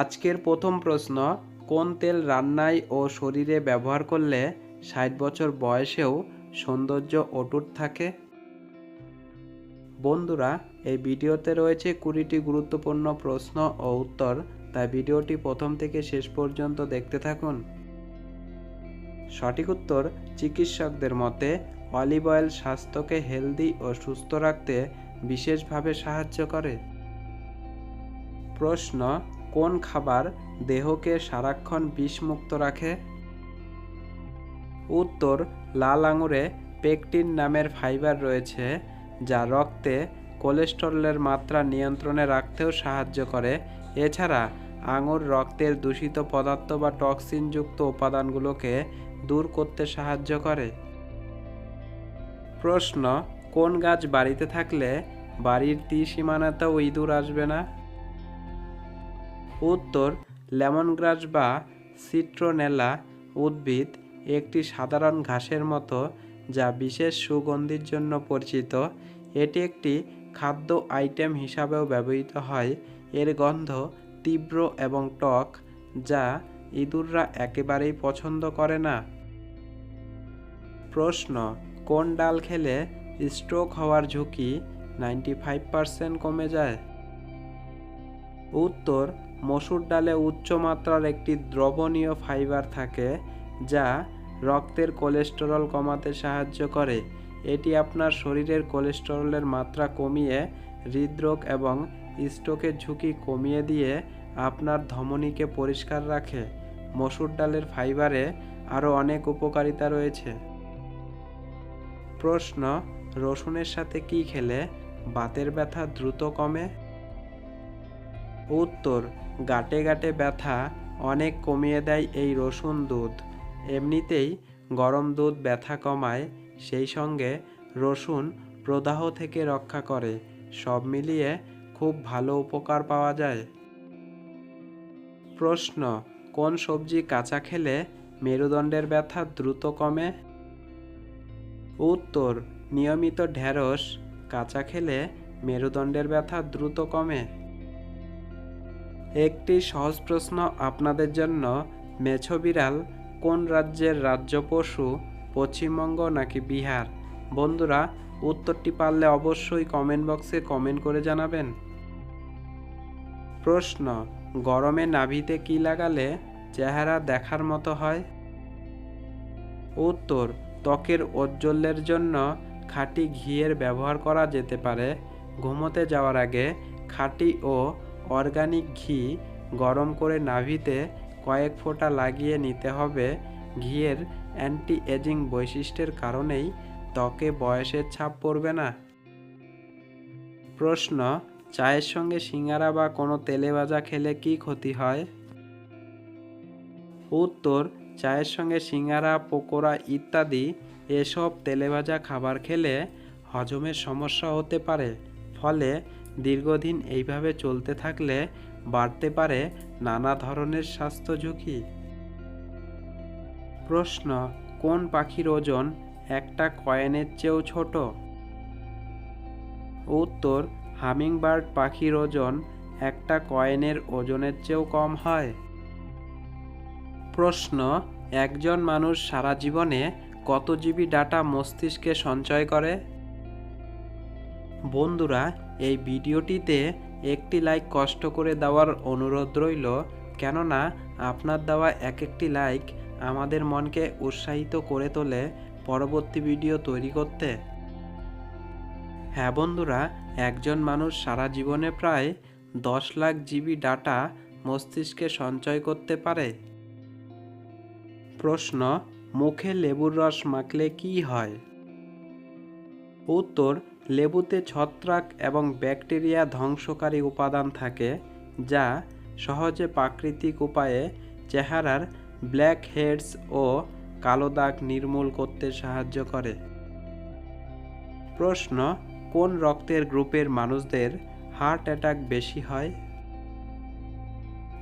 আজকের প্রথম প্রশ্ন, কোন তেল রান্নায় ও শরীরে ব্যবহার করলে ষাট বছর বয়সেও সৌন্দর্য অটুট থাকে? বন্ধুরা, এই ভিডিওতে রয়েছে কুড়িটি গুরুত্বপূর্ণ প্রশ্ন ও উত্তর, তাই ভিডিওটি প্রথম থেকে শেষ পর্যন্ত দেখতে থাকুন। সঠিক উত্তর, চিকিৎসকদের মতে, অলিভ অয়েল স্বাস্থ্যকে হেলদি ও সুস্থ রাখতে বিশেষভাবে সাহায্য করে। প্রশ্ন কোন খাবার দেহকে সারাক্ষণ বিষমুক্ত রাখে? উত্তর, লাল আঙুরে পেকটিন নামের ফাইবার রয়েছে, যা রক্তে কোলেস্টেরলের মাত্রা নিয়ন্ত্রণে রাখতেও সাহায্য করে। এছাড়া, আঙুর রক্তের দূষিত পদার্থ বা টক্সিনযুক্ত উপাদানগুলোকে দূর করতে সাহায্য করে। প্রশ্ন, কোন গাছ বাড়িতে থাকলে বাড়ির ত্রিসীমানাতেও ইঁদুর আসবে না? উত্তর লেমন গ্রাস বা সিট্রোনেলা উদ্ভিদ একটি সাধারণ ঘাসের মতো যা বিশেষ সুগন্ধির জন্য পরিচিত। এটি একটি খাদ্য আইটেম হিসাবেও ব্যবহৃত হয়। এর গন্ধ তীব্র এবং টক, যা ইঁদুররা একেবারেই পছন্দ করে না। প্রশ্ন, কোন ডাল খেলে স্ট্রোক হওয়ার ঝুঁকি নাইনটি ফাইভ পার্সেন্ট কমে যায়? উত্তর মসুর ডালে উচ্চ মাত্রার একটি দ্রবণীয় ফাইবার থাকে, যা রক্তের কোলেস্টেরল কমাতে সাহায্য করে। এটি আপনার শরীরের কোলেস্টেরলের মাত্রা কমিয়ে, হৃদরোগ এবং স্ট্রোকের ঝুঁকি কমিয়ে দিয়ে আপনার ধমনীকে পরিষ্কার রাখে। মসুর ডালের ফাইবারে আরও অনেক উপকারিতা রয়েছে। প্রশ্ন, রসুনের সাথে কি খেলে বাতের ব্যথা দ্রুত কমে? উত্তর গাটে গাটে ব্যথা অনেক কমিয়ে দেয় এই রসুন দুধ। এমনিতেই গরম দুধ ব্যথা কমায়, সেই সঙ্গে রসুন প্রদাহ থেকে রক্ষা করে, সব মিলিয়ে খুব ভালো উপকার পাওয়া যায়। প্রশ্ন, কোন সবজি কাঁচা খেলে মেরুদণ্ডের ব্যথা দ্রুত কমে? উত্তর, নিয়মিত ঢ্যাঁড়স কাঁচা খেলে মেরুদণ্ডের ব্যথা দ্রুত কমে। একটি সহজ প্রশ্ন আপনাদের জন্য। মেছো বিড়াল কোন রাজ্যের রাজ্য পশু? পশ্চিমবঙ্গ নাকি বিহার? বন্ধুরা, উত্তরটি পারলে অবশ্যই কমেন্ট বক্সে কমেন্ট করে জানাবেন। প্রশ্ন, গরমে নাভিতে কি লাগালে চেহারা দেখার মতো হয়? উত্তর, ত্বকের ঔজ্জ্বল্যের জন্য খাঁটি ঘিয়ের ব্যবহার করা যেতে পারে। ঘুমোতে যাওয়ার আগে খাঁটি ও অর্গানিক ঘি গরম করে নাভিতে কয়েক ফোঁটা লাগিয়ে নিতে হবে। ঘিয়ের অ্যান্টি এজিং বৈশিষ্ট্যের কারণেই ত্বকে বয়সের ছাপ পড়বে না। প্রশ্ন, চায়ের সঙ্গে সিঙ্গারা বা কোনো তেলে ভাজা খেলে কি ক্ষতি হয়? উত্তর, চায়ের সঙ্গে সিঙ্গারা, পকোড়া ইত্যাদি এসব তেলেভাজা খাবার খেলে হজমের সমস্যা হতে পারে। ফলে দীর্ঘদিন এইভাবে চলতে থাকলে বাড়তে পারে নানা ধরনের স্বাস্থ্য ঝুঁকি। প্রশ্ন, কোন পাখির ওজন একটা কয়েনের চেয়েও ছোট? উত্তর, হামিংবার্ড পাখির ওজন একটা কয়েনের ওজনের চেয়েও কম হয়। প্রশ্ন, একজন মানুষ সারা জীবনে কত জিবি ডাটা মস্তিষ্কে সঞ্চয় করে? বন্ধুরা, এই ভিডিওটিতে একটি লাইক কষ্ট করে দেওয়ার অনুরোধ রইল। কেননা, আপনার দেওয়া এক একটি লাইক আমাদের মনকে উৎসাহিত করে তোলে পরবর্তী ভিডিও তৈরি করতে। হ্যাঁ বন্ধুরা, একজন মানুষ সারা জীবনে প্রায় দশ লাখ জিবি ডাটা মস্তিষ্কে সঞ্চয় করতে পারে। প্রশ্ন, মুখে লেবুর রস মাখলে কি হয়? উত্তর লেবুতে ছত্রাক এবং ব্যাকটেরিয়া ধ্বংসকারী উপাদান থাকে, যা সহজে প্রাকৃতিক উপায়ে চেহারার ব্ল্যাক হেডস ও কালো দাগ নির্মূল করতে সাহায্য করে। প্রশ্ন, কোন রক্তের গ্রুপের মানুষদের হার্ট অ্যাটাক বেশি হয়?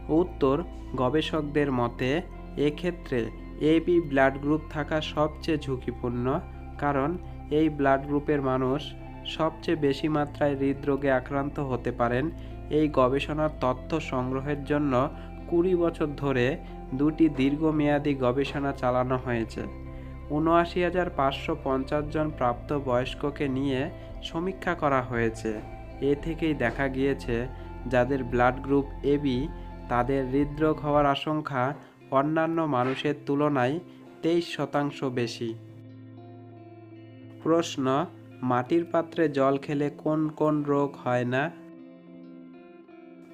উত্তর, গবেষকদের মতে, এক্ষেত্রে এবি ব্লাড গ্রুপ থাকা সবচেয়ে ঝুঁকিপূর্ণ, কারণ এই ব্লাড গ্রুপের মানুষ সবচেয়ে বেশি মাত্রায় হৃদরোগে আক্রান্ত হতে পারেন এই গবেষণার তথ্য সংগ্রহের জন্য কুড়ি বছর ধরে দুটি দীর্ঘমেয়াদী গবেষণা চালানো হয়েছে। উনআশি হাজার পাঁচশো পঞ্চাশ জন প্রাপ্তবয়স্ককে নিয়ে সমীক্ষা করা হয়েছে। এ থেকেই দেখা গিয়েছে, যাদের ব্লাড গ্রুপ এবি তাদের হৃদরোগ হওয়ার আশঙ্কা অন্যান্য মানুষের তুলনায় তেইশ শতাংশ বেশি। প্রশ্ন মাটির পাত্রে জল খেলে কোন কোন রোগ হয় না?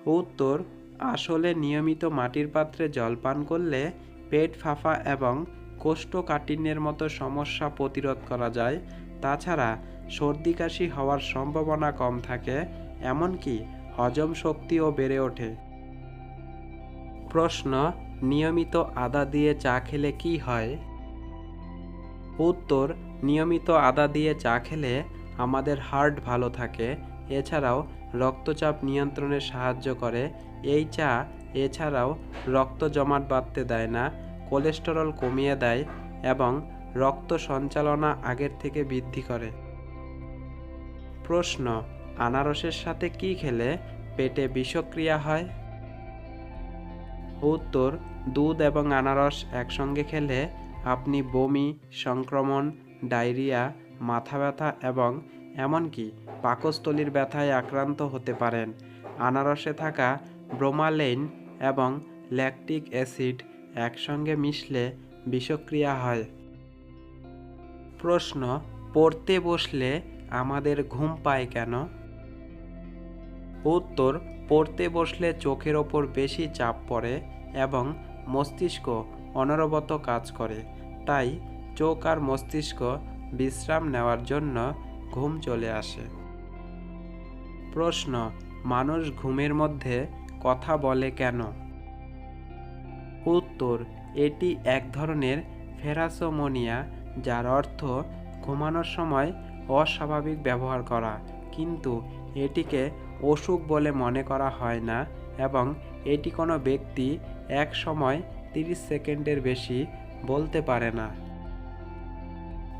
উত্তর, আসলে নিয়মিত মাটির পাত্রে জল পান করলে পেট ফাঁপা এবং কোষ্ঠকাঠিন্যের মতো সমস্যা প্রতিরোধ করা যায়। তাছাড়া, সর্দি কাশি হওয়ার সম্ভাবনা কম থাকে, এমনকি হজম শক্তিও বেড়ে ওঠে। প্রশ্ন, নিয়মিত আদা দিয়ে চা খেলে কি হয়? উত্তর নিয়মিত আদা দিয়ে চা খেলে আমাদের হার্ট ভালো থাকে। এছাড়াও রক্তচাপ নিয়ন্ত্রণে সাহায্য করে। এই চা এছাড়াও রক্ত জমাট বাঁধতে দেয় না, কোলেস্টেরল কমিয়ে দেয় এবং রক্ত সঞ্চালনা আগের থেকে বৃদ্ধি করে। প্রশ্ন, আনারসের সাথে কি খেলে পেটে বিষক্রিয়া হয়? উত্তর, দুধ এবং আনারস একসঙ্গে খেলে আপনি বমি, সংক্রমণ ডায়রিয়া, মাথা ব্যথা এবং এমনকি পাকস্থলীর ব্যথায় আক্রান্ত হতে পারেন। আনারসে থাকা ব্রোমালেইন এবং ল্যাকটিক অ্যাসিড একসঙ্গে মিশলে বিষক্রিয়া হয়। প্রশ্ন, পড়তে বসলে আমাদের ঘুম পায় কেন? উত্তর, পড়তে বসলে চোখের ওপর বেশি চাপ পড়ে এবং মস্তিষ্ক অনবরত কাজ করে। তাই চোখ আর মস্তিষ্ক বিশ্রাম নেওয়ার জন্য ঘুম চলে আসে। প্রশ্ন, মানুষ ঘুমের মধ্যে কথা বলে কেন? উত্তর, এটি এক ধরনের ফেরাসোমোনিয়া, যার অর্থ ঘুমানোর সময় অস্বাভাবিক ব্যবহার করা। কিন্তু এটিকে অসুখ বলে মনে করা হয় না এবং এটি কোনো ব্যক্তি এক সময় তিরিশ সেকেন্ডের বেশি বলতে পারে না।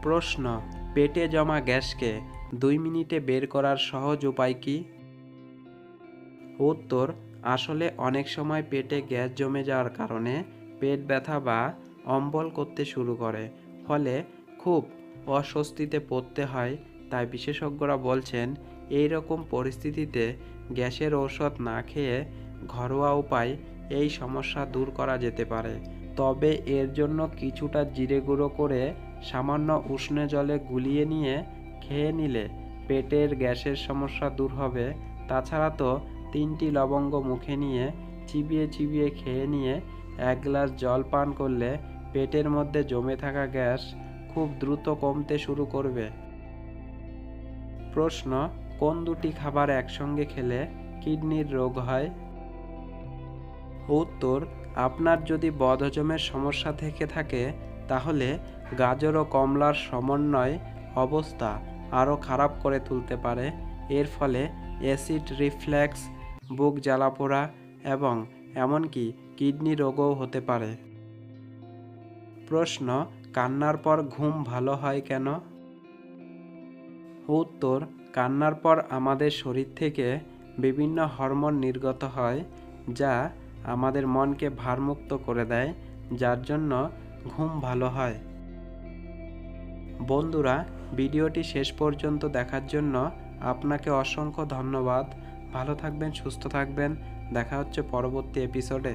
প্রশ্ন, পেটে জমা গ্যাসকে দুই মিনিটে বের করার সহজ উপায় কি? উত্তর, আসলে অনেক সময় পেটে গ্যাস জমে যাওয়ার কারণে পেট ব্যথা বা অম্বল করতে শুরু করে। ফলে খুব অস্বস্তিতে পড়তে হয়, তাই বিশেষজ্ঞরা বলছেন এই রকম পরিস্থিতিতে গ্যাসের ঔষধ না খেয়ে ঘরোয়া উপায় এই সমস্যা দূর করা যেতে পারে। তবে এর জন্য কিছুটা জিরে গুঁড়ো করে সামান্য উষ্ণ জলে গুলিয়ে নিয়ে খেয়ে নিলে পেটের গ্যাসের সমস্যা দূর হবে। তাছাড়া তো তিনটি লবঙ্গ মুখে নিয়ে চিবিয়ে চিবিয়ে খেয়ে নিয়ে এক গ্লাস জল পান করলে পেটের মধ্যে জমে থাকা গ্যাস খুব দ্রুত কমতে শুরু করবে। প্রশ্ন, কোন দুটি খাবার একসঙ্গে খেলে কিডনির রোগ হয়? উত্তর, আপনার যদি বদহজমের সমস্যা থেকে থাকে, তাহলে গাজর ও কমলার সমন্বয় অবস্থা আরও খারাপ করে তুলতে পারে। এর ফলে অ্যাসিড রিফ্লেক্স, বুক জ্বালাপোড়া এবং এমনকি কিডনি রোগও হতে পারে। প্রশ্ন, কান্নার পর ঘুম ভালো হয় কেন? উত্তর, কান্নার পর আমাদের শরীর থেকে বিভিন্ন হরমোন নির্গত হয় যা আমাদের মনকে ভারমুক্ত করে দেয়, যার জন্য ঘুম ভালো হয়। বন্ধুরা, ভিডিওটি শেষ পর্যন্ত দেখার জন্য আপনাকে অসংখ্য ধন্যবাদ। ভালো থাকবেন, সুস্থ থাকবেন। দেখা হচ্ছে পরবর্তী এপিসোডে